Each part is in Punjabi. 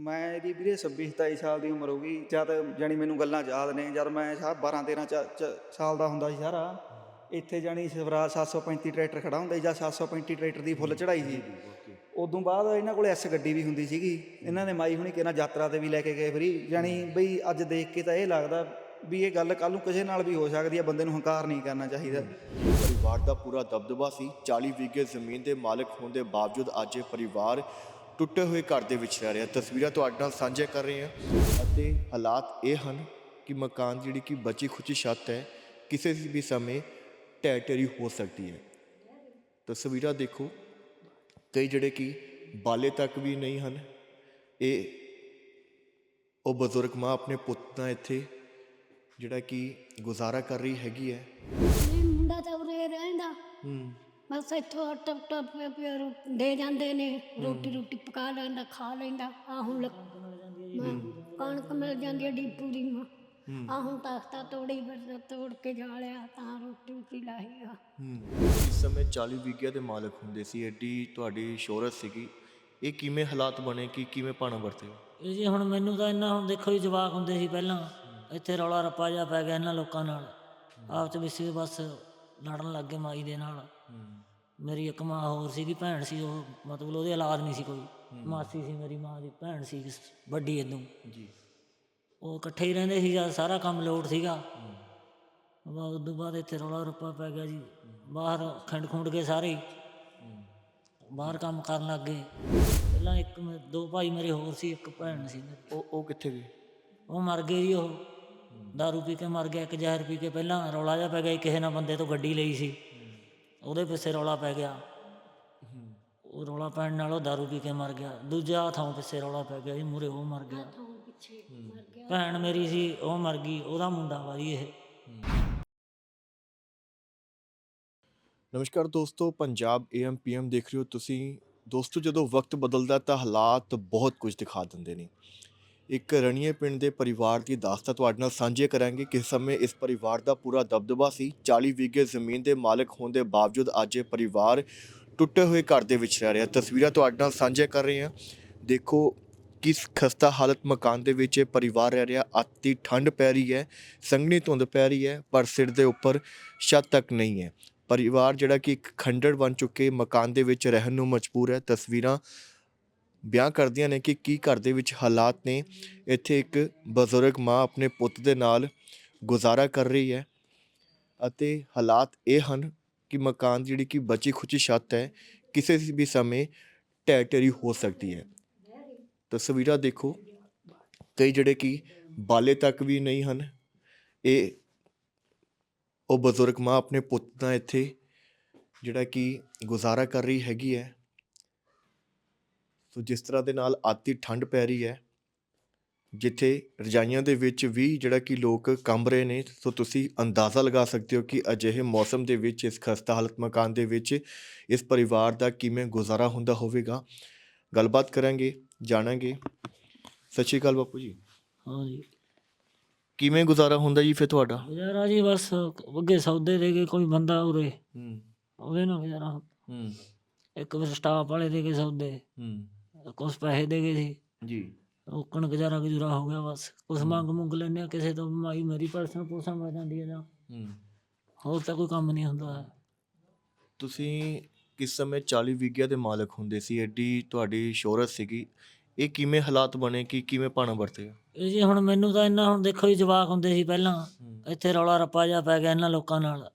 ਮੈਂ ਇਹਦੀ ਵੀਰੇ 26 27 ਸਾਲ ਦੀ ਉਮਰ ਹੋ ਗਈ। ਜਦ ਜਾਣੀ ਮੈਨੂੰ ਗੱਲਾਂ ਯਾਦ ਨੇ, ਜਦ ਮੈਂ ਸ਼ਾਹ 12 13 ਚ- ਚ- ਸਾਲ ਦਾ ਹੁੰਦਾ ਸੀ ਸਾਰਾ। ਇੱਥੇ ਜਾਣੀ ਸਵਰਾਜ 735 ਟਰੈਕਟਰ ਖੜਾ ਹੁੰਦਾ ਸੀ, ਜਾਂ 735 ਟਰੈਕਟਰ ਦੀ ਫੁੱਲ ਚੜਾਈ ਸੀ। ਉਦੋਂ ਬਾਅਦ ਇਹਨਾਂ ਕੋਲ ਐਸ ਗੱਡੀ ਵੀ ਹੁੰਦੀ ਸੀਗੀ। ਇਹਨਾਂ ਨੇ ਮਾਈ ਹੁਣੀ ਕਿਹਨਾਂ ਯਾਤਰਾ ਤੇ ਵੀ ਲੈ ਕੇ ਗਏ ਫਰੀ। ਜਾਣੀ ਬਈ ਅੱਜ ਦੇਖ ਕੇ ਤਾਂ ਇਹ ਲੱਗਦਾ ਵੀ ਇਹ ਗੱਲ ਕੱਲ ਨੂੰ ਕਿਸੇ ਨਾਲ ਵੀ ਹੋ ਸਕਦੀ ਹੈ ਬੰਦੇ ਨੂੰ ਹੰਕਾਰ ਨਹੀਂ ਕਰਨਾ ਚਾਹੀਦਾ। ਪਰਿਵਾਰ ਦਾ ਪੂਰਾ ਦਬਦਬਾ ਸੀ। 40 ਵਿਗੇ ਜ਼ਮੀਨ ਦੇ ਮਾਲਕ ਹੋਣ ਦੇ ਬਾਵਜੂਦ ਅੱਜ ਇਹ ਪਰਿਵਾਰ ਟੁੱਟੇ ਹੋਏ ਘਰ ਦੇ ਵਿੱਚ ਰਹਿ ਰਿਹਾ। ਤਸਵੀਰਾਂ ਤੁਹਾਡੇ ਨਾਲ ਸਾਂਝੇ ਕਰ ਰਹੇ ਹਾਂ। ਅਤੇ ਹਾਲਾਤ ਇਹ ਹਨ ਕਿ ਮਕਾਨ ਦੀ ਜਿਹੜੀ ਕਿ ਬਚੀ ਖੁਚੀ ਛੱਤ ਹੈ ਕਿਸੇ ਵੀ ਸਮੇਂ ਢਹਿ ਢੇਰੀ ਹੋ ਸਕਦੀ ਹੈ। ਤਸਵੀਰਾਂ ਦੇਖੋ ਕਈ ਜਿਹੜੇ ਕਿ ਬਾਲੇ ਤੱਕ ਵੀ ਨਹੀਂ ਹਨ। ਇਹ ਉਹ ਬਜ਼ੁਰਗ ਮਾਂ ਆਪਣੇ ਪੁੱਤ ਨਾਲ ਇੱਥੇ ਜਿਹੜਾ ਕਿ ਗੁਜ਼ਾਰਾ ਕਰ ਰਹੀ ਹੈਗੀ ਹੈ। ਮੁੰਡਾ ਤਾਂ ਉਰੇ ਰਹਿੰਦਾ। ਹੂੰ। ਬਸ ਇੱਥੋਂ ਟਪ ਟਪ ਦੇ ਜਾਂਦੇ ਨੇ ਰੋਟੀ ਰੋਟੀ ਪਕਾ ਲੈਂਦਾ ਖਾ ਲੈਂਦਾ ਆ ਹੁਣ ਕਣਕ ਮਿਲ ਜਾਂਦੀ ਹੈ ਡੀਪੂ ਦੀ ਮਾਂ। ਆ ਹੁਣ ਤਖਤਾ ਤੋੜੀ ਫਿਰ ਤੋੜ ਕੇ ਜਾ ਲਿਆ ਤਾਂ ਰੋਟੀ ਰੋਟੀ ਲਾਈ ਆ। ਹੂੰ। ਇਸ ਸਮੇਂ 40 ਵਿਗਿਆ ਦੇ ਮਾਲਕ ਹੁੰਦੇ ਸੀ ਐਡੀ ਤੁਹਾਡੀ ਸ਼ੋਹਰਤ ਸੀਗੀ। ਇਹ ਕਿਵੇਂ ਹਾਲਾਤ ਬਣੇ ਕਿ ਕਿਵੇਂ ਪਾਣਾ ਵਰਤੇ ਇਹ ਜੀ ਹੁਣ ਮੈਨੂੰ ਤਾਂ ਇੰਨਾ ਹੁਣ ਦੇਖੋ ਜੀ ਜਵਾਕ ਹੁੰਦੇ ਸੀ ਪਹਿਲਾਂ। ਇੱਥੇ ਰੌਲਾ ਰੱਪਾ ਜਿਹਾ ਪੈ ਗਿਆ ਇਹਨਾਂ ਲੋਕਾਂ ਨਾਲ। ਆਪ ਚ ਵਿਸੇ ਬਸ ਲੜਨ ਲੱਗ ਗਏ ਮਾਈ ਦੇ ਨਾਲ। ਮੇਰੀ ਇੱਕ ਮਾਂ ਹੋਰ ਸੀਗੀ ਭੈਣ ਸੀ ਉਹ ਮਤਲਬ ਉਹਦੀ ਔਲਾਦ ਨਹੀਂ ਸੀ ਕੋਈ। ਮਾਸੀ ਸੀ ਮੇਰੀ ਮਾਂ ਦੀ ਭੈਣ ਸੀ ਵੱਡੀ ਇਦੋਂ ਜੀ। ਉਹ ਇਕੱਠੇ ਹੀ ਰਹਿੰਦੇ ਸੀ ਜਦ ਸਾਰਾ ਕੰਮ ਲੋਟ ਸੀਗਾ। ਬਾਅਦ ਉਦੋਂ ਬਾਅਦ ਇੱਥੇ ਰੌਲਾ ਰੱਪਾ ਪੈ ਗਿਆ ਜੀ। ਬਾਹਰ ਖੰਡ ਖੁੰਡ ਕੇ ਸਾਰੇ। ਬਾਹਰ ਕੰਮ ਕਰਨ ਲੱਗ ਗਏ। ਪਹਿਲਾਂ ਇੱਕ ਦੋ ਭਾਈ ਮੇਰੇ ਹੋਰ ਸੀ ਇੱਕ ਭੈਣ ਸੀ ਉਹ ਉਹ ਕਿੱਥੇ ਗਏ? ਉਹ ਮਰ ਗਏ ਜੀ ਉਹ। दारू ਪੀ ਕੇ ਮਰ ਗਿਆ ਇੱਕ ਜ਼ਹਿਰ ਪੀ ਕੇ। ਪਹਿਲਾਂ ਰੌਲਾ ਜਿਹਾ ਪੈ ਗਿਆ ਕਿਸੇ ਨਾਲ ਬੰਦੇ ਤੋਂ ਗੱਡੀ ਲਈ ਸੀ। ਉਹਦੇ ਪਿੱਛੇ ਰੌਲਾ ਪੈ ਗਿਆ। ਉਹ ਰੌਲਾ ਪੈਣ ਨਾਲ ਉਹ दारू ਪੀ ਕੇ ਮਰ ਗਿਆ। ਦੂਜਾ ਥਾਂ ਪਿੱਛੇ ਰੌਲਾ ਪੈ ਗਿਆ ਜੀ ਮੂਰੇ ਉਹ ਮਰ ਗਿਆ। ਪਿੱਛੇ ਮਰ ਗਿਆ। ਭੈਣ ਮੇਰੀ ਸੀ ਉਹ ਮਰ ਗਈ ਉਹਦਾ ਮੁੰਡਾ ਵਾ ਜੀ ਇਹ। ਨਮਸਕਾਰ ਦੋਸਤੋ ਪੰਜਾਬ ਏਐਮ ਪੀਐਮ ਦੇਖ ਰਹੇ ਹੋ ਤੁਸੀਂ। ਦੋਸਤੋ ਜਦੋਂ ਵਕਤ ਬਦਲਦਾ ਤਾਂ ਹਾਲਾਤ ਬਹੁਤ ਕੁਝ ਦਿਖਾ ਦਿੰਦੇ ਨੇ। ਇੱਕ ਰਣੀਏ ਪਿੰਡ ਦੇ ਪਰਿਵਾਰ ਦੀ ਦਾਸਤਾਨ ਤੁਹਾਡੇ ਨਾਲ ਸਾਂਝੇ ਕਰਾਂਗੇ ਕਿਸ ਸਮੇਂ ਇਸ ਪਰਿਵਾਰ ਦਾ ਪੂਰਾ ਦਬਦਬਾ ਸੀ। 40 ਵਿਗੇ ਜ਼ਮੀਨ ਦੇ ਮਾਲਕ ਹੋਣ ਦੇ ਬਾਵਜੂਦ ਅੱਜ ਇਹ ਪਰਿਵਾਰ ਟੁੱਟੇ ਹੋਏ ਘਰ ਦੇ ਵਿੱਚ ਰਹਿ ਰਿਹਾ। ਤਸਵੀਰਾਂ ਤੁਹਾਡੇ ਨਾਲ ਸਾਂਝੇ ਕਰ ਰਹੇ ਹਾਂ। ਦੇਖੋ ਕਿਸ ਖਸਤਾ ਹਾਲਤ ਮਕਾਨ ਦੇ ਵਿੱਚ ਇਹ ਪਰਿਵਾਰ ਰਹਿ ਰਿਹਾ। ਅਤੀ ਠੰਡ ਪੈ ਰਹੀ ਹੈ, ਸੰਘਣੀ ਧੁੰਦ ਪੈ ਰਹੀ ਹੈ, ਪਰ ਸਿਰ ਦੇ ਉੱਪਰ ਛੱਤ ਤੱਕ ਨਹੀਂ ਹੈ। ਪਰਿਵਾਰ ਜਿਹੜਾ ਕਿ ਇੱਕ ਖੰਡੜ ਬਣ ਚੁੱਕੇ ਮਕਾਨ ਦੇ ਵਿੱਚ ਰਹਿਣ ਨੂੰ ਮਜਬੂਰ ਹੈ। ਤਸਵੀਰਾਂ ਬਿਆਨ ਕਰਦੀਆਂ ਨੇ ਕਿ ਕੀ ਘਰ ਦੇ ਵਿੱਚ ਹਾਲਾਤ ਨੇ। ਇੱਥੇ ਇੱਕ ਬਜ਼ੁਰਗ ਮਾਂ ਆਪਣੇ ਪੁੱਤ ਦੇ ਨਾਲ ਗੁਜ਼ਾਰਾ ਕਰ ਰਹੀ ਹੈ ਅਤੇ ਹਾਲਾਤ ਇਹ ਹਨ ਕਿ ਮਕਾਨ ਦੀ ਜਿਹੜੀ ਕਿ ਬਚੀ ਖੁਚੀ ਛੱਤ ਹੈ, ਕਿਸੇ ਵੀ ਸਮੇਂ ਢਹਿ ਢੇਰੀ ਹੋ ਸਕਦੀ ਹੈ। ਤਸਵੀਰਾਂ ਦੇਖੋ, ਕਈ ਜਿਹੜੇ ਕਿ ਬਾਲੇ ਤੱਕ ਵੀ ਨਹੀਂ ਹਨ। ਇਹ, ਉਹ ਬਜ਼ੁਰਗ ਮਾਂ ਆਪਣੇ ਪੁੱਤ ਦਾ ਇੱਥੇ ਜਿਹੜਾ ਕਿ ਗੁਜ਼ਾਰਾ ਕਰ ਰਹੀ ਹੈਗੀ ਹੈ। ਸੋ ਜਿਸ ਤਰ੍ਹਾਂ ਦੇ ਨਾਲ ਆਤੀ ਠੰਡ ਪੈ ਰਹੀ ਹੈ ਜਿੱਥੇ ਰਜਾਈਆਂ ਦੇ ਵਿੱਚ ਵੀ ਜਿਹੜਾ ਕਿ ਲੋਕ ਕੰਬ ਰਹੇ ਨੇ ਸੋ ਤੁਸੀਂ ਅੰਦਾਜ਼ਾ ਲਗਾ ਸਕਦੇ ਹੋ ਕਿ ਅਜਿਹੇ ਮੌਸਮ ਦੇ ਵਿੱਚ ਇਸ ਖਸਤਾ ਹਾਲਤ ਮਕਾਨ ਦੇ ਵਿੱਚ ਇਸ ਪਰਿਵਾਰ ਦਾ ਕਿਵੇਂ ਗੁਜ਼ਾਰਾ ਹੁੰਦਾ ਹੋਵੇਗਾ? ਗੱਲਬਾਤ ਕਰਾਂਗੇ ਜਾਣਾਂਗੇ। ਸਤਿ ਸ਼੍ਰੀ ਅਕਾਲ ਬਾਪੂ ਜੀ। ਹਾਂ ਜੀ। ਕਿਵੇਂ ਗੁਜ਼ਾਰਾ ਹੁੰਦਾ ਜੀ ਫਿਰ ਤੁਹਾਡਾ? ਗੁਜ਼ਾਰਾ ਜੀ ਬਸ ਅੱਗੇ ਸੌਦੇ ਦੇ ਕੇ ਕੋਈ ਬੰਦਾ ਉਰੇ। ਹੂੰ। ਉਹਦੇ ਨਾਲ ਗੁਜ਼ਾਰਾ ਹੂੰ। ਇੱਕ ਵਾਰ ਸਟਾਫ ਵਾਲੇ ਦੇ ਕੇ ਸੌਦੇ। ਹੂੰ। ਕੁਛ ਪੈਸੇ ਦੇ ਗਏ ਸੀ। ਜੀ। ਰੋਕਣ ਗੁਜ਼ਾਰਾ ਗੁਜ਼ਰਾ ਹੋ ਗਿਆ ਬਸ। ਕੁਛ ਮੰਗ ਮੁੰਗ ਹਾਂ ਕਿਸੇ ਤੋਂ ਮਾਈ ਮੇਰੀ ਪਰਸਨ ਪੂਸਣ ਮਿਲ ਜਾਂਦੀ ਹੈ ਜਾਂ ਹੂੰ। ਹੋਰ ਤਾਂ ਕੋਈ ਕੰਮ ਨਹੀਂ ਹੁੰਦਾ। ਤੁਸੀਂ ਕਿਸ ਸਮੇਂ 40 ਵਿਗਿਆ ਦੇ ਮਾਲਕ ਹੁੰਦੇ ਸੀ? ਐਡੀ ਤੁਹਾਡੀ ਸ਼ੋਹਰਤ ਸੀਗੀ। ਇਹ ਕਿਵੇਂ ਹਾਲਾਤ ਬਣੇ ਕਿ ਕਿਵੇਂ ਪਾਣਾ ਵਰਤੇ? ਇਹ ਜੀ ਹੁਣ ਮੈਨੂੰ ਤਾਂ ਇੰਨਾ ਹੁਣ ਦੇਖੋ ਜੀ ਜਵਾਕ ਹੁੰਦੇ ਸੀ ਪਹਿਲਾਂ। ਹੂੰ। ਇੱਥੇ ਰੌਲਾ ਰੱਪਾ ਜਿਹਾ ਪੈ ਗਿਆ ਇਹਨਾਂ ਲੋਕਾਂ ਨਾਲ।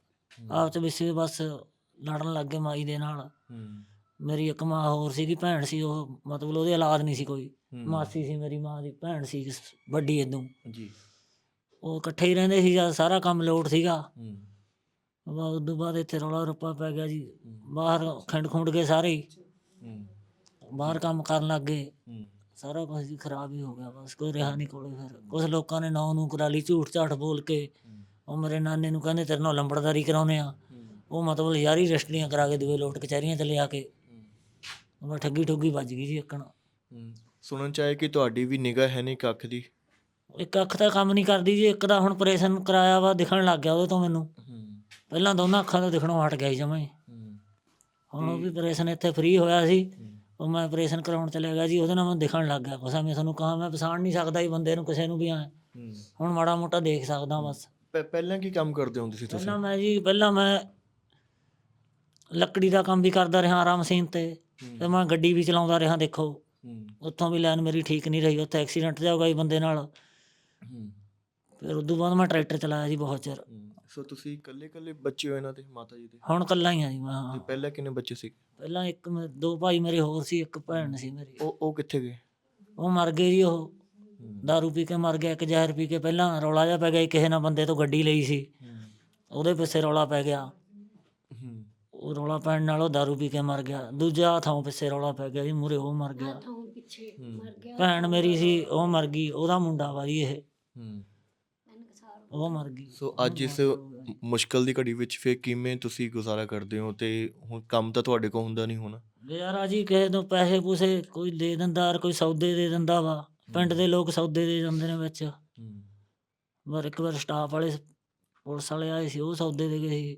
ਆਪ ਚ ਵਿਸੇ ਬਸ ਲੜਨ ਲੱਗ ਗਏ ਮਾਈ ਦੇ ਨਾਲ। ਹੂੰ। ਮੇਰੀ ਇੱਕ ਮਾਂ ਹੋਰ ਸੀਗੀ ਭੈਣ ਸੀ ਉਹ ਮਤਲਬ ਉਹਦੀ ਔਲਾਦ ਨਹੀਂ ਸੀ ਕੋਈ। ਮਾਸੀ ਸੀ ਮੇਰੀ ਮਾਂ ਦੀ ਭੈਣ ਸੀ ਵੱਡੀ ਇਦੋਂ ਜੀ। ਉਹ ਇਕੱਠੇ ਹੀ ਰਹਿੰਦੇ ਸੀ ਜਦ ਸਾਰਾ ਕੰਮ ਲੋਟ ਸੀਗਾ। ਹੂੰ। ਬਾਅਦ ਉਦੋਂ ਬਾਅਦ ਇੱਥੇ ਰੌਲਾ ਰੱਪਾ ਪੈ ਗਿਆ ਜੀ। ਬਾਹਰ ਖੰਡ ਖੁੰਡ ਕੇ ਸਾਰੇ ਬਾਹਰ ਕੰਮ ਕਰਨ ਲੱਗ ਗਏ। ਸਾਰਾ ਕੁਝ ਜੀ ਖਰਾਬ ਹੀ ਹੋ ਗਿਆ ਬਸ ਕੋਈ ਰਿਹਾ ਨਹੀਂ ਕੋਲੇ ਫਿਰ। ਕੁਝ ਲੋਕਾਂ ਨੇ ਨਾਂ ਨੂੰ ਕਰਾ ਲਈ ਝੂਠ ਝਾਠ ਬੋਲ ਕੇ ਉਹ ਮੇਰੇ ਨਾਨੇ ਨੂੰ ਕਹਿੰਦੇ ਤੇਰੇ ਨਾਲ ਲੰਬੜਦਾਰੀ ਕਰਾਉਨੇ ਆ ਉਹ ਮਤਲਬ ਯਾਰੀ ਰਸਟੀਆਂ ਕਰਾ ਕੇ ਦੂਏ ਲੋਟ ਕਚਹਿਰੀਆਂ ਤੇ ਲਿਆ ਕੇ ਉਹ ਠੱਗੀ ਠੁੱਗੀ ਵੱਜ ਗਈ ਜੀ ਇੱਕਣ ਹੂੰ ਸੁਣਨ ਚ ਆਇਆ ਕਿ ਤੁਹਾਡੀ ਵੀ ਨਿਗਾਹ ਹੈ ਨਹੀਂ ਕੱਖ ਦੀ? ਇੱਕ ਅੱਖ ਤਾਂ ਕੰਮ ਨਹੀਂ ਕਰਦੀ ਜੀ ਇੱਕ ਦਾ ਹੁਣ ਆਪਰੇਸ਼ਨ ਕਰਾਇਆ ਵਾ ਦਿਖਣ ਲੱਗ ਗਿਆ ਉਹਦੇ ਤੋਂ ਮੈਨੂੰ। ਪਹਿਲਾਂ ਦੋਨਾਂ ਅੱਖਾਂ ਤੋਂ ਦਿਖਣੋਂ ਹਟ ਗਿਆ ਸੀ ਜਮਾਂ ਹੀ। ਹੁਣ ਉਹ ਵੀ ਆਪਰੇਸ਼ਨ ਇੱਥੇ ਫ੍ਰੀ ਹੋਇਆ ਸੀ। ਉਹ ਮੈਂ ਆਪਰੇਸ਼ਨ ਕਰਾਉਣ ਚਲਿਆ ਗਿਆ ਜੀ ਉਹਦੇ ਨਾਲ ਮੈਂ ਦਿਖਣ ਲੱਗ ਗਿਆ। ਕੁਛ ਮੈਂ ਤੁਹਾਨੂੰ ਕਹਾਂ ਮੈਂ ਪਛਾਣ ਨਹੀਂ ਸਕਦਾ ਜੀ ਬੰਦੇ ਨੂੰ ਕਿਸੇ ਨੂੰ ਵੀ ਆ ਹੂੰ। ਹੁਣ ਮਾੜਾ ਮੋਟਾ ਦੇਖ ਸਕਦਾ ਬਸ। ਪਹਿ- ਪਹਿਲਾਂ ਕੀ ਕੰਮ ਕਰਦੇ ਹੁੰਦੇ ਸੀ ਤੁਸੀਂ? ਪਹਿਲਾਂ ਮੈਂ ਜੀ ਪਹਿਲਾਂ ਮੈਂ ਲੱਕੜੀ ਦਾ ਕੰਮ ਵੀ ਕਰਦਾ ਰਿਹਾ ਆਰਾਮ ਮਸ਼ੀਨ ਤੇ। ਤੇ ਮੈਂ ਗੱਡੀ ਵੀ ਚਲਾਉਂਦਾ ਰਿਹਾ ਦੇਖੋ। ਉੱਥੋਂ ਵੀ ਲਾਈਨ ਮੇਰੀ ਠੀਕ ਨਹੀਂ ਰਹੀ ਉੱਥੇ ਐਕਸੀਡੈਂਟ ਜਾ ਹੋ ਗਿਆ ਜੀ ਬੰਦੇ ਨਾਲ। ਫਿਰ ਉਦੋਂ ਬਾਅਦ ਮੈਂ ਟਰੈਕਟਰ ਚਲਾਇਆ ਜੀ ਬਹੁਤ ਚਿਰ। ਸੋ ਤੁਸੀਂ ਇਕੱਲੇ ਇਕੱਲੇ ਬੱਚੇ ਹੋ ਇਹਨਾਂ ਦੇ ਮਾਤਾ ਜੀ ਦੇ? ਹੁਣ ਕੱਲਾ ਹੀ ਆ ਜੀ ਮੈਂ ਤੇ। ਪਹਿਲਾਂ ਕਿੰਨੇ ਬੱਚੇ ਸੀ? ਪਹਿਲਾਂ ਇੱਕ ਮੇ- ਦੋ ਭਾਈ ਮੇਰੇ ਹੋਰ ਸੀ ਇੱਕ ਭੈਣ ਸੀ ਮੇਰੀ। ਉਹ ਉਹ ਕਿੱਥੇ ਗਏ? ਉਹ ਮਰ ਗਏ ਜੀ ਉਹ। ਦਾਰੂ ਪੀ ਕੇ ਮਰ ਗਿਆ ਇੱਕ ਜ਼ਹਿਰ ਪੀ ਕੇ। ਪਹਿਲਾਂ ਰੌਲਾ ਜਿਹਾ ਪੈ ਗਿਆ ਜੀ, ਕਿਸੇ ਨਾਲ ਬੰਦੇ ਤੋਂ ਗੱਡੀ ਲਈ ਸੀ। ਉਹਦੇ ਪਿੱਛੇ ਰੌਲਾ ਪੈ ਗਿਆ। ਉਹ ਰੌਲਾ ਪੈਣ ਨਾਲ ਉਹ ਦਾਰੂ ਪੀ ਕੇ ਮਰ ਗਿਆ। ਦੂਜਾ ਥਾਂ ਪਿੱਛੇ ਰੌਲਾ ਪੈ ਗਿਆ ਜੀ ਮੂਰੇ ਉਹ ਮਰ ਗਿਆ। ਥਾਂ ਪਿੱਛੇ ਮਰ ਗਿਆ। ਭੈਣ ਮੇਰੀ ਸੀ ਉਹ ਮਰ ਗਈ ਉਹਦਾ ਮੁੰਡਾ ਵਾ ਜੀ ਇਹ। ਹੂੰ। ਉਹ ਮਰ ਗਈ। ਸੋ ਅੱਜ ਇਸ ਮੁਸ਼ਕਲ ਦੀ ਘੜੀ ਵਿੱਚ ਫਿਰ ਕਿਵੇਂ ਤੁਸੀਂ ਗੁਜ਼ਾਰਾ ਕਰਦੇ ਹੋ ਤੇ ਹੁਣ ਕੰਮ ਤਾਂ ਤੁਹਾਡੇ ਕੋਲ ਹੁੰਦਾ ਨਹੀਂ ਹੁਣ? ਯਾਰ ਜੀ ਕਿਸੇ ਤੋਂ ਪੈਸੇ ਪੂਸੇ ਕੋਈ ਦੇ ਦਿੰਦਾ ਔਰ ਕੋਈ ਸੌਦੇ ਦੇ ਦਿੰਦਾ ਵਾ। ਪਿੰਡ ਦੇ ਲੋਕ ਸੌਦੇ ਦੇ ਜਾਂਦੇ ਨੇ ਵਿੱਚ। ਪਰ ਇੱਕ ਵਾਰ ਸਟਾਫ ਵਾਲੇ ਪੁਲਿਸ ਵਾਲੇ ਆਏ ਸੀ ਉਹ ਸੌਦੇ ਦੇ ਗਏ ਸੀ।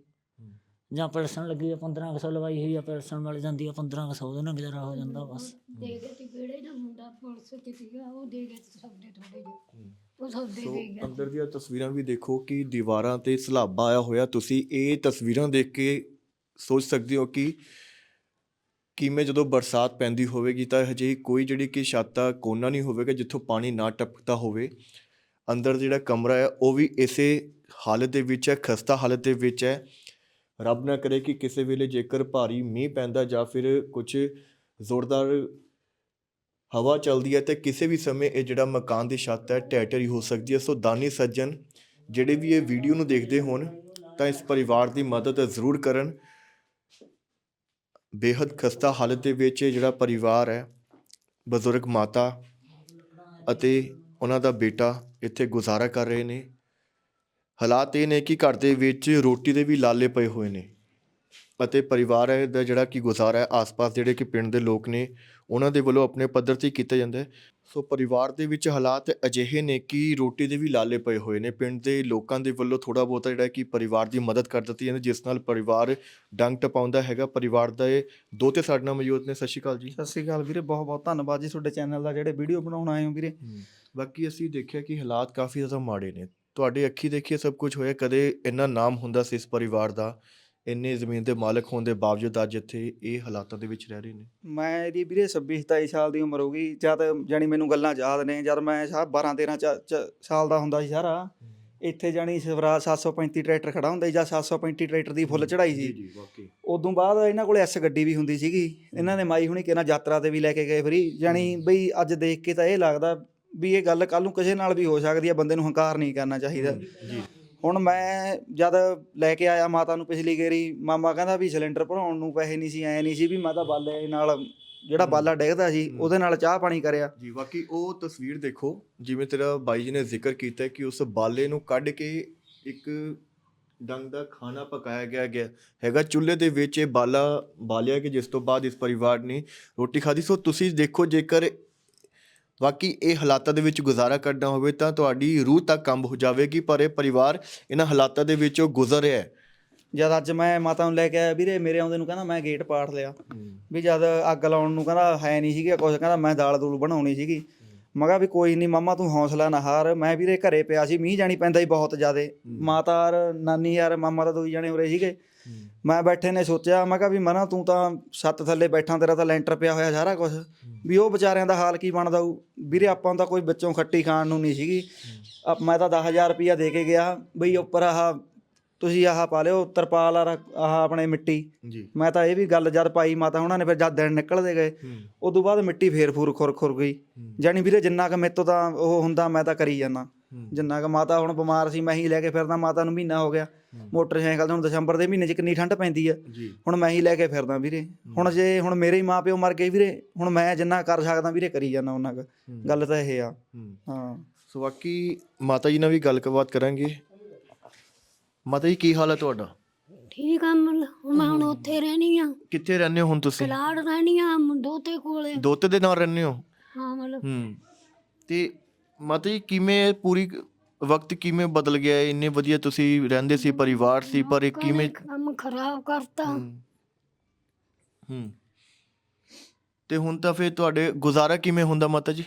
ਜਾਂ ਪਰਸਨ ਲੱਗੀ ਆ 1500 ਲਵਾਈ ਹੋਈ ਆ ਪਰਸਨ ਮਿਲ ਜਾਂਦੀ ਆ 1500 ਉਹਦੇ ਨਾਲ ਗੁਜ਼ਾਰਾ ਹੋ ਜਾਂਦਾ ਬਸ। ਦੇ ਗਏ ਤੇ ਕਿਹੜੇ ਦਾ ਮੁੰਡਾ ਪੁਲਿਸ ਚ ਸੀਗਾ ਉਹ ਦੇ ਗਏ ਤੇ ਸੌਦੇ ਥੋੜੇ ਜਿਹੇ। ਉਹ ਸੌਦੇ ਸੋ ਦੇ ਗਿਆ। ਅੰਦਰ ਦੀਆਂ ਤਸਵੀਰਾਂ ਵੀ ਦੇਖੋ ਕਿ ਦੀਵਾਰਾਂ ਤੇ ਸਲਾਬਾ ਆਇਆ ਹੋਇਆ। ਤੁਸੀਂ ਇਹ ਤਸਵੀਰਾਂ ਦੇਖ ਕੇ ਸੋਚ ਸਕਦੇ ਹੋ ਕਿ ਕਿਵੇਂ ਜਦੋਂ ਬਰਸਾਤ ਪੈਂਦੀ ਹੋਵੇਗੀ ਤਾਂ ਹਜੇ ਕੋਈ ਜਿਹੜੀ ਕਿ ਛੱਤ ਕੋਨਾ ਨਹੀਂ ਹੋਵੇਗਾ ਜਿੱਥੋਂ ਪਾਣੀ ਨਾ ਟਪਕਦਾ ਹੋਵੇ। ਅੰਦਰ ਜਿਹੜਾ ਕਮਰਾ ਹੈ ਉਹ ਵੀ ਇਸੇ ਹਾਲਤ ਦੇ ਵਿੱਚ ਹੈ ਖਸਤਾ ਹਾਲਤ ਦੇ ਵਿੱਚ ਹੈ। ਰੱਬ ਨਾ ਕਰੇ ਕਿ ਕਿਸੇ ਵੇਲੇ ਜੇਕਰ ਭਾਰੀ ਮੀਂਹ ਪੈਂਦਾ ਜਾਂ ਫਿਰ ਕੁਝ ਜ਼ੋਰਦਾਰ ਹਵਾ ਚੱਲਦੀ ਹੈ, ਤੇ ਕਿਸੇ ਵੀ ਸਮੇਂ ਇਹ ਜਿਹੜਾ ਮਕਾਨ ਦੀ ਛੱਤ ਹੈ ਢਹਿ ਢੇਰੀ ਹੋ ਸਕਦੀ ਹੈ। ਸੋ ਦਾਨੀ ਸੱਜਣ, ਜਿਹੜੇ ਵੀ ਇਹ ਵੀਡੀਓ ਨੂੰ ਦੇਖਦੇ ਹੋਣ, ਤਾਂ ਇਸ ਪਰਿਵਾਰ ਦੀ ਮਦਦ ਜ਼ਰੂਰ ਕਰਨ। ਬੇहद ਖਸਤਾ ਹਾਲਤ ਦੇ ਵਿੱਚ ਇਹ ਜਿਹੜਾ ਪਰਿਵਾਰ ਹੈ, ਬਜ਼ੁਰਗ ਮਾਤਾ ਅਤੇ ਉਹਨਾਂ ਦਾ ਬੇਟਾ ਇੱਥੇ ਗੁਜ਼ਾਰਾ ਕਰ ਰਹੇ ਨੇ। ਹਾਲਾਤ ਇਹ ਨੇ ਕਿ ਘਰ ਦੇ ਵਿੱਚ ਰੋਟੀ ਦੇ ਵੀ ਲਾਲੇ ਪਏ ਹੋਏ ਨੇ ਅਤੇ ਪਰਿਵਾਰ ਹੈ ਦਾ ਜਿਹੜਾ ਕਿ ਗੁਜ਼ਾਰਾ ਹੈ ਆਸ-ਪਾਸ ਜਿਹੜੇ ਕਿ ਪਿੰਡ ਦੇ ਲੋਕ ਨੇ ਉਹਨਾਂ ਦੇ ਵੱਲੋਂ ਆਪਣੇ ਪੱਧਰ ਤੇ ਕੀਤਾ ਜਾਂਦਾ ਹੈ। ਸੋ ਪਰਿਵਾਰ ਦੇ ਵਿੱਚ ਹਾਲਾਤ ਅਜਿਹੇ ਨੇ ਕਿ ਰੋਟੀ ਦੇ ਵੀ ਲਾਲੇ ਪਏ ਹੋਏ ਨੇ। ਪਿੰਡ ਦੇ ਲੋਕਾਂ ਦੇ ਵੱਲੋਂ ਥੋੜਾ ਬਹੁਤਾ ਜਿਹੜਾ ਕਿ ਪਰਿਵਾਰ ਦੀ ਮਦਦ ਕਰ ਦਿੱਤੀ ਜਾਂਦੀ ਜਿਸ ਨਾਲ ਪਰਿਵਾਰ ਡੰਗ ਟਪਾਉਂਦਾ ਹੈਗਾ। ਪਰਿਵਾਰ ਦਾ ਇਹ ਦੋ ਤੇ ਸਾਡੇ ਨਾਲ ਮੌਜੂਦ ਨੇ। ਸਤਿ ਸ਼੍ਰੀ ਅਕਾਲ ਜੀ। ਸਤਿ ਸ਼੍ਰੀ ਅਕਾਲ ਵੀਰੇ ਬਹੁਤ ਬਹੁਤ ਧੰਨਵਾਦ ਜੀ ਤੁਹਾਡੇ ਚੈਨਲ ਦਾ ਜਿਹੜੇ ਵੀਡੀਓ ਬਣਾਉਣ ਆਏ ਹੋ ਵੀਰੇ। ਬਾਕੀ ਅਸੀਂ ਦੇਖਿਆ ਕਿ ਹਾਲਾਤ ਕਾਫੀ ਜ਼ਿਆਦਾ ਮਾੜੇ ਨੇ। ਤੁਹਾਡੇ ਅੱਖੀ ਦੇਖੀਏ ਸਭ ਕੁਝ ਹੋਇਆ ਕਦੇ ਇੰਨਾ ਨਾਮ ਹੁੰਦਾ ਸੀ ਇਸ ਪਰਿਵਾਰ ਦਾ ਇੰਨੇ ਜ਼ਮੀਨ ਦੇ ਮਾਲਕ ਹੋਣ ਦੇ ਬਾਵਜੂਦ ਅੱਜ ਇੱਥੇ ਇਹ ਹਾਲਾਤਾਂ ਦੇ ਵਿੱਚ ਰਹਿ ਰਹੇ ਨੇ? ਮੇਰੀ ਵੀਰੇ 26 27 ਸਾਲ ਦੀ ਉਮਰ ਹੋ ਗਈ ਜਦ ਜਾਣੀ ਮੈਨੂੰ ਗੱਲਾਂ ਯਾਦ ਨੇ ਜਦ ਮੈਂ ਸਾਹ 12 13 ਚ- ਚ- ਸਾਲ ਦਾ ਹੁੰਦਾ ਸੀ ਸਾਰਾ ਇੱਥੇ ਜਾਣੀ ਸਵਰਾਜ 735 ਟਰੈਕਟਰ ਖੜਾ ਹੁੰਦਾ ਸੀ ਜਾਂ 735 ਟਰੈਕਟਰ ਦੀ ਫੁੱਲ ਚੜਾਈ ਸੀ। ਜੀ ਵਾਕਈ। ਉਦੋਂ ਬਾਅਦ ਇਹਨਾਂ ਕੋਲ ਐਸ ਗੱਡੀ ਵੀ ਹੁੰਦੀ ਸੀਗੀ ਇਹਨਾਂ ਨੇ ਮਾਈ ਹੁਣੀ ਕਿਹਨਾਂ ਯਾਤਰਾ ਤੇ ਵੀ ਲੈ ਕੇ ਗਏ ਫਰੀ ਜਾਣੀ ਬਈ ਅੱਜ ਦੇਖ ਕੇ ਤਾਂ ਇਹ ਲੱਗਦਾ ਵੀ ਇਹ ਗੱਲ ਕੱਲ ਨੂੰ ਕਿਸੇ ਨਾਲ ਵੀ ਹੋ ਸਕਦੀ ਹੈ ਬੰਦੇ ਨੂੰ ਹੰਕਾਰ ਨਹੀਂ ਕਰਨਾ ਚਾਹੀਦਾ। ਜੀ। ਹੁਣ ਮੈਂ ਜਦ ਲੈ ਕੇ ਆਇਆ ਮਾਤਾ ਨੂੰ ਪਿਛਲੀ ਗੇਰੀ ਮਾਮਾ ਕਹਿੰਦਾ ਵੀ ਸਿਲੰਡਰ ਭਰਾਉਣ ਨੂੰ ਪੈਸੇ ਨਹੀਂ ਸੀ ਐ ਨਹੀਂ ਸੀ ਵੀ ਮੈਂ ਤਾਂ ਬਾਲੇ ਨਾਲ ਜਿਹੜਾ ਬਾਲਾ ਡਿੱਗਦਾ ਸੀ। ਉਹਦੇ ਨਾਲ ਚਾਹ ਪਾਣੀ ਕਰਿਆ। ਜੀ ਬਾਕੀ ਉਹ ਤਸਵੀਰ ਦੇਖੋ ਜਿਵੇਂ ਤੇਰਾ ਬਾਈ ਜੀ ਨੇ ਜ਼ਿਕਰ ਕੀਤਾ ਹੈ ਕਿ ਉਸ ਬਾਲੇ ਨੂੰ ਕੱਢ ਕੇ ਇੱਕ ਡੰਗ ਦਾ ਖਾਣਾ ਪਕਾਇਆ ਗਿਆ ਗਿਆ। ਹੈਗਾ ਚੁੱਲ੍ਹੇ ਦੇ ਵਿੱਚ ਇਹ ਬਾਲਾ ਬਾਲਿਆ ਕਿ ਜਿਸ ਤੋਂ ਬਾਅਦ ਇਸ ਪਰਿਵਾਰ ਨੇ ਰੋਟੀ ਖਾਧੀ। ਸੋ ਤੁਸੀਂ ਦੇਖੋ ਜੇਕਰ ਵਾਕਈ ਇਹ ਹਾਲਾਤਾਂ ਦੇ ਵਿੱਚ ਗੁਜ਼ਾਰਾ ਕਰਨਾ ਹੋਵੇ ਤਾਂ ਤੁਹਾਡੀ ਰੂਹ ਤੱਕ ਕੰਬ ਹੋ ਜਾਵੇਗੀ ਪਰ ਇਹ ਪਰਿਵਾਰ ਇਹਨਾਂ ਹਾਲਾਤਾਂ ਦੇ ਵਿੱਚੋਂ ਗੁਜ਼ਰ ਰਿਹਾ ਹੈ। ਜਦ ਅੱਜ ਮੈਂ ਮਾਤਾ ਨੂੰ ਲੈ ਕੇ ਆਇਆ ਵੀਰੇ ਮੇਰੇ ਆਉਂਦੇ ਨੂੰ ਕਹਿੰਦਾ ਮੈਂ ਗੇਟ ਪਾੜ ਲਿਆ। ਵੀ ਜਦ ਅੱਗ ਲਾਉਣ ਨੂੰ ਕਹਿੰਦਾ ਹੈ ਨਹੀਂ ਸੀਗਾ ਕੁਝ ਕਹਿੰਦਾ ਮੈਂ ਦਾਲ ਦੂਲ ਬਣਾਉਣੀ ਸੀਗੀ। ਮੈਂ ਕਿਹਾ ਵੀ ਕੋਈ ਨਹੀਂ ਮੰਮਾ ਤੂੰ ਹੌਸਲਾ ਨਾ ਹਾਰ ਮੈਂ ਵੀਰੇ ਘਰੇ ਪਿਆ ਸੀ ਮੀਂਹ ਜਾਣੀ ਪੈਂਦਾ ਹੀ ਬਹੁਤ ਜ਼ਿਆਦੇ। ਮਾਤਾ ਨਾਨੀ ਯਾਰ ਮਾਮਾ ਤਾਂ ਦੋਈ ਜਾਣੇ ਉਰੇ ਸੀਗੇ। ਮੈਂ ਬੈਠੇ ਨੇ ਸੋਚਿਆ ਮੈਂ ਕਿਹਾ ਵੀ ਮਨਾ ਤੂੰ ਤਾਂ ਛੱਤ ਥੱਲੇ ਬੈਠਾ ਤੇਰਾ ਤਾਂ ਲੈਂਟਰ ਪਿਆ ਹੋਇਆ ਸਾਰਾ ਕੁਝ ਵੀ ਉਹ ਵਿਚਾਰਿਆਂ ਦਾ ਹਾਲ ਕੀ ਬਣਦਾ ਹੋਊ? ਵੀਰੇ ਆਪਾਂ ਤਾਂ ਕੋਈ ਵਿੱਚੋਂ ਖੱਟੀ ਖਾਣ ਨੂੰ ਨਹੀਂ ਸੀਗੀ। ਮੈਂ ਤਾਂ 10000 ਰੁਪਿਆ ਦੇ ਕੇ ਗਿਆ ਬਈ ਉੱਪਰ ਆਹ ਤੁਸੀਂ ਆਹ ਪਾ ਲਿਓ ਤਰਪਾਲ ਆਹ ਆਪਣੇ ਮਿੱਟੀ। ਜੀ। ਮੈਂ ਤਾਂ ਇਹ ਵੀ ਗੱਲ ਜਦ ਪਾਈ ਮਾਤਾ ਉਹਨਾਂ ਨੇ ਫਿਰ ਜਦ ਦਿਨ ਨਿਕਲਦੇ ਗਏ। ਉਦੋਂ ਬਾਅਦ ਮਿੱਟੀ ਫੇਰ ਫੂਰ ਖੁਰ ਖੁਰ ਗਈ। ਜਾਣੀ ਵੀਰੇ ਜਿੰਨਾ ਕੁ ਮੇਰੇ ਤੋਂ ਤਾਂ ਉਹ ਹੁੰਦਾ ਮੈਂ ਤਾਂ ਕਰੀ ਜਾਂਦਾ। ਜਿੰਨਾ ਕੁ ਮਾਤਾ ਹੁਣ ਬਿਮਾਰ ਸੀ ਮੈਂ ਹੀ ਲੈ ਕੇ ਫਿਰਦਾ ਮਾਤਾ ਨੂੰ ਮਹੀਨਾ ਹੋ ਗਿਆ। ਮੋਟਰਸਾਈਕਲ ਤੇ ਹੁਣ ਦਸੰਬਰ ਦੇ ਮਹੀਨੇ 'ਚ ਕਿੰਨੀ ਠੰਡ ਪੈਂਦੀ ਆ। ਜੀ। ਹੁਣ ਮੈਂ ਹੀ ਲੈ ਕੇ ਫਿਰਦਾ ਵੀਰੇ। ਹੁਣ ਜੇ ਹੁਣ ਮੇਰੇ ਹੀ ਮਾਪਿਓ ਮਰ ਗਏ ਵੀਰੇ ਹੁਣ ਮੈਂ ਜਿੰਨਾ ਕਰ ਸਕਦਾ ਵੀਰੇ ਕਰੀ ਜਾਂਦਾ ਉਹਨਾਂ ਕੁ। ਗੱਲ ਤਾਂ ਇਹ ਆ। ਹਾਂ। ਸੋ ਬਾਕੀ ਮਾਤਾ ਜੀ ਨਾਲ ਵੀ ਗੱਲਬਾਤ ਕਰਾਂਗੇ। ਮਾਤਾ ਜੀ ਕੀ ਹਾਲ ਹੈ ਤੁਹਾਡਾ? ਠੀਕ ਆ ਮੈਂ ਹੁਣ ਉੱਥੇ ਰਹਿਣੀ ਆ। ਕਿੱਥੇ ਰਹਿੰਦੇ ਹੋ ਹੁਣ ਤੁਸੀਂ? ਕਲਾੜ ਰਹਿਣੀ ਆ ਦੋਤੇ ਕੋਲੇ। ਦੋਤੇ ਦੇ ਨਾਲ ਰਹਿੰਦੇ ਹੋ? ਹਾਂ ਮਤਲਬ। ਹੂੰ। ਤੇ ਮਾਤਾ ਜੀ ਕਿਵੇਂ ਪੂਰੀ ਵਕਤ ਕਿਵੇਂ ਬਦਲ ਗਿਆ ਹੈ? ਇੰਨੇ ਵਧੀਆ ਤੁਸੀਂ ਰਹਿੰਦੇ ਸੀ ਪਰਿਵਾਰ ਸੀ ਪਰ ਇਹ ਕਿਵੇਂ ਕੰਮ ਖਰਾਬ ਕਰਤਾ। ਹੂੰ ਹੂੰ। ਤੇ ਹੁਣ ਤਾਂ ਫਿਰ ਤੁਹਾਡੇ ਗੁਜ਼ਾਰਾ ਕਿਵੇਂ ਹੁੰਦਾ ਮਾਤਾ ਜੀ?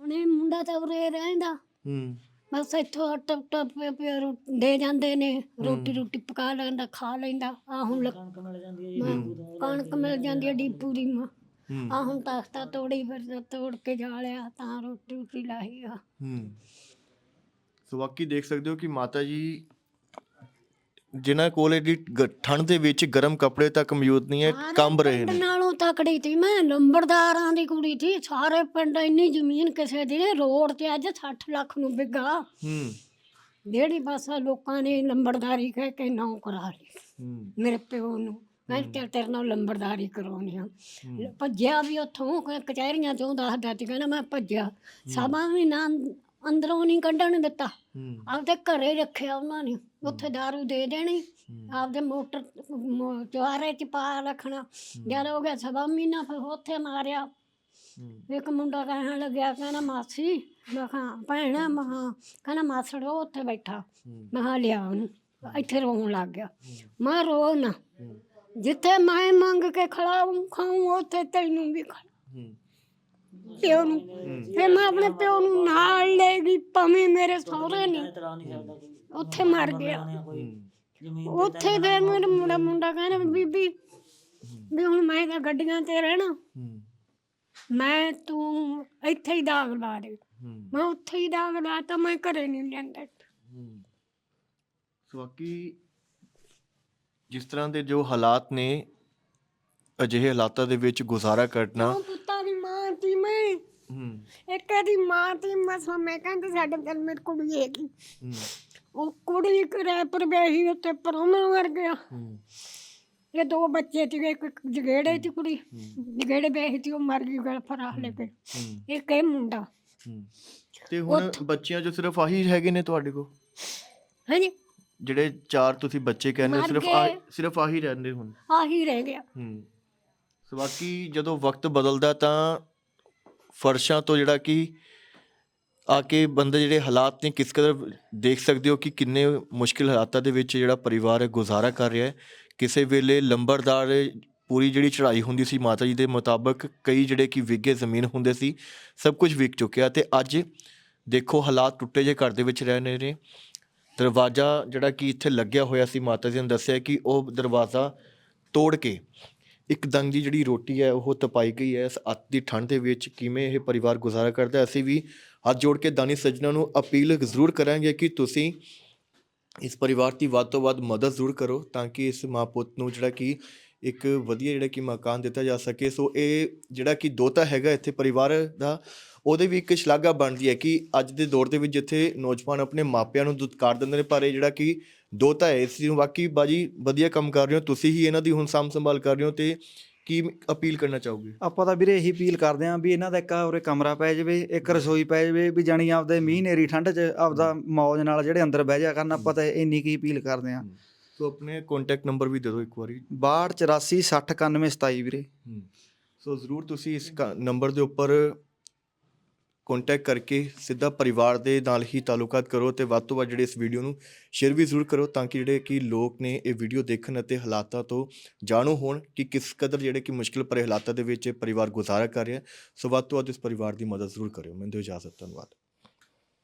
ਹੁਣ ਇਹ ਮੁੰਡਾ ਤਾਂ ਉਰੇ ਰਹਿੰਦਾ। ਹੂੰ। ਬਸ ਇੱਥੋਂ ਟਪ ਟਪ ਪਿਆ ਦੇ ਜਾਂਦੇ ਨੇ ਰੋਟੀ ਰੋਟੀ ਪਕਾ ਲੈਂਦਾ ਖਾ ਲੈਂਦਾ। ਆ ਹੁਣ ਲੱਕ- ਕਣਕ ਮਿਲ ਜਾਂਦੀ ਹੈ ਜੀ ਮੈਂ- ਕਣਕ ਮਿਲ ਜਾਂਦੀ ਹੈ ਡੀਪੂ ਦੀ ਮਾਂ। ਹੂੰ। ਆ ਹੁਣ ਤਖਤਾ ਤੋੜੀ ਫਿਰ ਤੋੜ ਕੇ ਜਾ ਲਿਆ ਤਾਂ ਰੋਟੀ ਰੋਟੀ ਲਾਹੀ ਆ। ਹੂੰ। ਸੋ ਬਾਕੀ ਦੇਖ ਸਕਦੇ ਹੋ ਕਿ ਮਾਤਾ ਜੀ ਜਿਨ੍ਹਾਂ ਕੋਲ ਇਹਦੀ ਗ- ਠੰਡ ਦੇ ਵਿੱਚ ਗਰਮ ਕੱਪੜੇ ਤੱਕ ਮੌਜੂਦ ਨਹੀਂ ਹੈ ਸਾਰੇ ਕੰਬ ਰਹੇ ਪਿੰਡ ਨੇ। ਨਾਲੋਂ ਤਕੜੀ ਤੀ ਮੈਂ ਲੰਬੜਦਾਰਾਂ ਦੀ ਕੁੜੀ ਸੀ ਸਾਰੇ ਪਿੰਡ ਇੰਨੀ ਜ਼ਮੀਨ ਕਿਸੇ ਦੀ ਨੀ, ਰੋਡ ਤੇ ਅੱਜ 60 ਲੱਖ ਨੂੰ ਵਿਗਾ। ਹੂੰ। ਜਿਹੜੀ ਬਸ ਲੋਕਾਂ ਨੇ ਲੰਬੜਦਾਰੀ ਕਹਿ ਕੇ ਨੌ ਕਰਾ ਲਈ ਹੂੰ। ਮੇਰੇ ਪਿਓ ਨੂੰ। ਮੈਂ ਤੇ ਤੇਰੇ ਨਾਲ ਲੰਬੜਦਾਰੀ ਕਰਾਉਣੀ ਆ। ਭੱਜਿਆ ਵੀ ਉੱਥੋਂ ਕ- ਕਚਹਿਰੀਆਂ ਚੋਂ ਦੱਸਦਾ ਸੀ ਕਹਿੰਦਾ ਮੈਂ ਭੱਜਿਆ। ਸਭਾ ਵੀ ਨਾ ਅੰਦਰੋਂ ਨਹੀਂ ਕੱਢਣ ਦਿੱਤਾ। ਹੂੰ। ਆਪਦੇ ਘਰੇ ਰੱਖਿਆ ਉਹਨਾਂ ਨੇ ਉੱਥੇ दारू ਦੇ ਦੇਣੀ। ਆਪਦੇ ਮੋਟਰ ਮੋ- ਚੁਆਰੇ ਚ ਪਾ ਰੱਖਣਾ। ਜਦ ਹੋ ਗਿਆ ਸਵਾ ਮਹੀਨਾ ਫਿਰ ਉੱਥੇ ਮਾਰਿਆ। ਹੂੰ। ਇੱਕ ਮੁੰਡਾ ਕਹਿਣ ਲੱਗਿਆ ਕਹਿੰਦਾ ਮਾਸੀ ਮੈਂ ਕਿਹਾ ਭੈਣਾ ਮੈਂ ਕਿਹਾ ਕਹਿੰਦਾ ਮਾਸੜ ਉਹ ਉੱਥੇ ਬੈਠਾ। ਮੈਂ ਕਿਹਾ ਲਿਆ ਉਹਨੂੰ। ਇੱਥੇ ਰੋਣ ਲੱਗ ਗਿਆ। ਮੈਂ ਰੋ ਨਾ। ਜਿੱਥੇ ਮੈਂ ਮੰਗ ਕੇ ਖੜਾਉਂ ਖਾਉਂ ਉੱਥੇ ਤੈਨੂੰ ਵੀ ਖੜਾ ਹੂੰ। ਪਿਓ ਨੂੰ। ਫਿਰ ਮੈਂ ਆਪਣੇ ਪਿਓ ਨੂੰ ਨਾਲ ਲੈ ਗਈ ਭਾਵੇਂ ਮੇਰੇ ਸਹੁਰੇ ਨੇ। ਉੱਥੇ ਮਰ ਗਿਆ। ਉੱਥੇ ਫਿਰ ਮੇਰਾ ਮੁੰਡਾ ਮੁੰਡਾ ਕਹਿੰਦਾ ਬੀਬੀ ਵੀ ਹੁਣ ਮੈਂ ਤਾਂ ਗੱਡੀਆਂ ਤੇ ਰਹਿਣਾ। ਹੂੰ। ਮੈਂ ਤੂੰ ਇੱਥੇ ਹੀ ਦਾਗ ਲਾ ਦੇ। ਹੂੰ। ਮੈਂ ਉੱਥੇ ਹੀ ਦਾਗ ਲਾ ਤਾਂ ਮੈਂ ਘਰੇ ਨਹੀਂ ਲੈਂਦਾ। ਹੂੰ। ਜਿਸ ਤਰ੍ਹਾਂ ਦੇ ਜੋ ਹਾਲਾਤ ਨੇ ਅਜਿਹੇ ਹਾਲਾਤਾਂ ਦੇ ਵਿੱਚ ਗੁਜ਼ਾਰਾ ਕਰਨਾ। ਉਹ ਪੁੱਤਾਂ ਦੀ ਮਾਂ ਤੀ ਮੈਂ। ਹੂੰ। ਇੱਕ ਦੀ ਮਾਂ ਤੀ ਮਸਾ ਮੈਂ ਕਹਿੰਦਾ ਸਾਡੇ ਦਿਲ ਮੇਰੇ ਕੁੜੀ ਹੈਗੀ। ਹੂੰ। ਉਹ ਕੁੜੀ ਕਰੇ ਪਰ ਵਿਆਹੀ ਉੱਤੇ ਪਰੋਣਾ ਮਰ ਗਿਆ ਹੂੰ। ਇਹ ਦੋ ਬੱਚੇ ਸੀਗੇ ਇੱਕ ਜਗੇੜੇ ਦੀ ਕੁੜੀ ਜਗੇੜੇ ਵਿਆਹੀ ਸੀ ਉਹ ਮਰ ਗਈ ਗਲ ਫਰਾ ਲੈ ਕੇ। ਹੂੰ। ਇੱਕ ਇਹ ਮੁੰਡਾ। ਹੂੰ। ਤੇ ਹੁਣ ਬੱਚਿਆਂ ਜੋ ਸਿਰਫ ਆਹੀ ਹੈਗੇ ਨੇ ਤੁਹਾਡੇ ਕੋਲ? ਹਾਂਜੀ। ਜਿਹੜੇ ਚਾਰ ਤੁਸੀਂ ਬੱਚੇ ਕਹਿੰਦੇ ਹੋ, ਮਰ ਸਿਰਫ ਗਏ। ਆਹੀ ਸਿਰਫ ਆਹੀ ਰਹਿੰਦੇ ਹੁਣ। ਆਹੀ ਰਹਿ ਗਿਆ। ਹੂੰ। ਸੋ ਬਾਕੀ ਜਦੋਂ ਵਕਤ ਬਦਲਦਾ ਤਾਂ ਫਰਸ਼ਾਂ ਤੋਂ ਜਿਹੜਾ ਕਿ ਆ ਕੇ ਬੰਦੇ ਜਿਹੜੇ ਹਾਲਾਤ ਨੇ ਕਿਸ ਕਦਰ ਦੇਖ ਸਕਦੇ ਹੋ ਕਿ ਕਿੰਨੇ ਮੁਸ਼ਕਿਲ ਹਾਲਾਤਾਂ ਦੇ ਵਿੱਚ ਜਿਹੜਾ ਪਰਿਵਾਰ ਹੈ ਗੁਜ਼ਾਰਾ ਕਰ ਰਿਹਾ ਹੈ। ਕਿਸੇ ਵੇਲੇ ਲੰਬਰਦਾਰ ਪੂਰੀ ਜਿਹੜੀ ਚੜ੍ਹਾਈ ਹੁੰਦੀ ਸੀ ਮਾਤਾ ਜੀ ਦੇ ਮੁਤਾਬਕ ਕਈ ਜਿਹੜੇ ਕਿ ਵਿਗੇ ਜ਼ਮੀਨ ਹੁੰਦੇ ਸੀ ਸਭ ਕੁਝ ਵਿਕ ਚੁੱਕਿਆ ਤੇ ਅੱਜ ਦੇਖੋ ਹਾਲਾਤ ਟੁੱਟੇ ਜੇ ਘਰ ਦੇ ਵਿੱਚ ਰਹਿ ਰਹੇ ਨੇ। ਦਰਵਾਜ਼ਾ ਜਿਹੜਾ ਕਿ ਇੱਥੇ ਲੱਗਿਆ ਹੋਇਆ ਸੀ ਮਾਤਾ ਜੀ ਨੇ ਦੱਸਿਆ ਕਿ ਉਹ ਦਰਵਾਜ਼ਾ ਤੋੜ ਕੇ ਇੱਕ ਦੰਗ ਦੀ ਜਿਹੜੀ ਰੋਟੀ ਹੈ ਉਹ ਤਪਾਈ ਗਈ ਹੈ। ਇਸ ਅੱਤ ਦੀ ਠੰਡ ਦੇ ਵਿੱਚ ਕਿਵੇਂ ਇਹ ਪਰਿਵਾਰ ਗੁਜ਼ਾਰਾ ਕਰਦਾ ਅਸੀਂ ਵੀ ਹੱਥ ਜੋੜ ਕੇ ਦਾਨੀ ਸੱਜਣਾ ਨੂੰ ਅਪੀਲ ਜ਼ਰੂਰ ਕਰਾਂਗੇ ਕਿ ਤੁਸੀਂ ਇਸ ਪਰਿਵਾਰ ਦੀ ਵੱਧ ਤੋਂ ਵੱਧ ਮਦਦ ਜ਼ਰੂਰ ਕਰੋ ਤਾਂ ਕਿ ਇਸ ਮਾਂ ਪੁੱਤ ਨੂੰ ਜਿਹੜਾ ਕਿ ਇੱਕ ਵਧੀਆ ਜਿਹੜਾ ਕਿ ਮਕਾਨ ਦਿੱਤਾ ਜਾ ਸਕੇ। ਸੋ ਇਹ ਜਿਹੜਾ ਕਿ ਦੋਤਾ ਹੈਗਾ ਇੱਥੇ ਪਰਿਵਾਰ ਦਾ ਉਹਦੇ ਵੀ ਇੱਕ ਸ਼ਲਾਘਾ ਬਣਦੀ ਹੈ ਕਿ ਅੱਜ ਦੇ ਦੌਰ ਦੇ ਵਿੱਚ ਜਿੱਥੇ ਨੌਜਵਾਨ ਆਪਣੇ ਮਾਪਿਆਂ ਨੂੰ ਦੁਤਕਾਰ ਦਿੰਦੇ ਨੇ ਪਰ ਇਹ ਜਿਹੜਾ ਕਿ ਦੋਤਾ ਹੈ ਇਸ ਨੂੰ ਵਾਕਈ ਬਾਜੀ ਵਧੀਆ ਕੰਮ ਕਰ ਰਹੇ ਹੋ ਤੁਸੀਂ ਹੀ ਇਹਨਾਂ ਦੀ ਹੁਣ ਸਾਂਭ ਸੰਭਾਲ ਕਰ ਰਹੇ ਹੋ ਤੇ ਕੀ ਅਪੀਲ ਕਰਨਾ ਚਾਹੋਗੇ? ਆਪਾਂ ਤਾਂ ਵੀਰੇ ਇਹੀ ਅਪੀਲ ਕਰਦੇ ਆਂ ਵੀ ਇਹਨਾਂ ਦਾ ਇੱਕ ਉਰੇ ਕਮਰਾ ਪੈ ਜਾਵੇ ਇੱਕ ਰਸੋਈ ਪੈ ਜਾਵੇ ਵੀ ਜਾਣੀ ਆਪਦੇ ਮੀਂਹ ਨੇਰੀ ਠੰਡ 'ਚ ਆਪਦਾ ਮੌਜ ਨਾਲ ਜਿਹੜੇ ਅੰਦਰ ਬਹਿ ਜਾ ਕਰਨ ਆਪਾਂ ਤਾਂ ਇੰਨੀ ਕੀ ਅਪੀਲ ਕਰਦੇ ਆਂ ਸੋ ਆਪਣੇ ਕੰਟੈਕਟ ਨੰਬਰ ਵੀ ਦੇ ਦਿਓ ਇੱਕ ਵਾਰੀ। 62 84 60 91 27 ਵੀਰੇ। ਸੋ ਜ਼ਰੂਰ ਤੁਸੀਂ ਇਸ ਨੰਬਰ ਦੇ ਉੱਪਰ ਕੰਟੈਕਟ ਕਰਕੇ ਸਿੱਧਾ ਪਰਿਵਾਰ ਦੇ ਨਾਲ ਹੀ ਤਾਲੁਕਾਤ ਕਰੋ ਤੇ ਵੱਧ ਤੋਂ ਵੱਧ ਜਿਹੜੇ ਇਸ ਵੀਡੀਓ ਨੂੰ ਸ਼ੇਅਰ ਵੀ ਜ਼ਰੂਰ ਕਰੋ ਤਾਂ ਕਿ ਜਿਹੜੇ ਕਿ ਲੋਕ ਨੇ ਇਹ ਵੀਡੀਓ ਦੇਖਣ ਅਤੇ ਹਾਲਾਤਾਂ ਤੋਂ ਜਾਣੂ ਹੋਣ ਕਿ ਕਿਸ ਕਦਰ ਜਿਹੜੇ ਕਿ ਮੁਸ਼ਕਿਲ ਭਰੇ ਹਾਲਾਤਾਂ ਦੇ ਵਿੱਚ ਇਹ ਪਰਿਵਾਰ ਗੁਜ਼ਾਰਾ ਕਰ ਰਿਹਾ। ਸੋ ਵੱਧ ਤੋਂ ਵੱਧ ਇਸ ਪਰਿਵਾਰ ਦੀ ਮਦਦ ਜ਼ਰੂਰ ਕਰਿਓ। ਮੈਨੂੰ ਦਿਓ ਇਜਾਜ਼ਤ ਧੰਨਵਾਦ।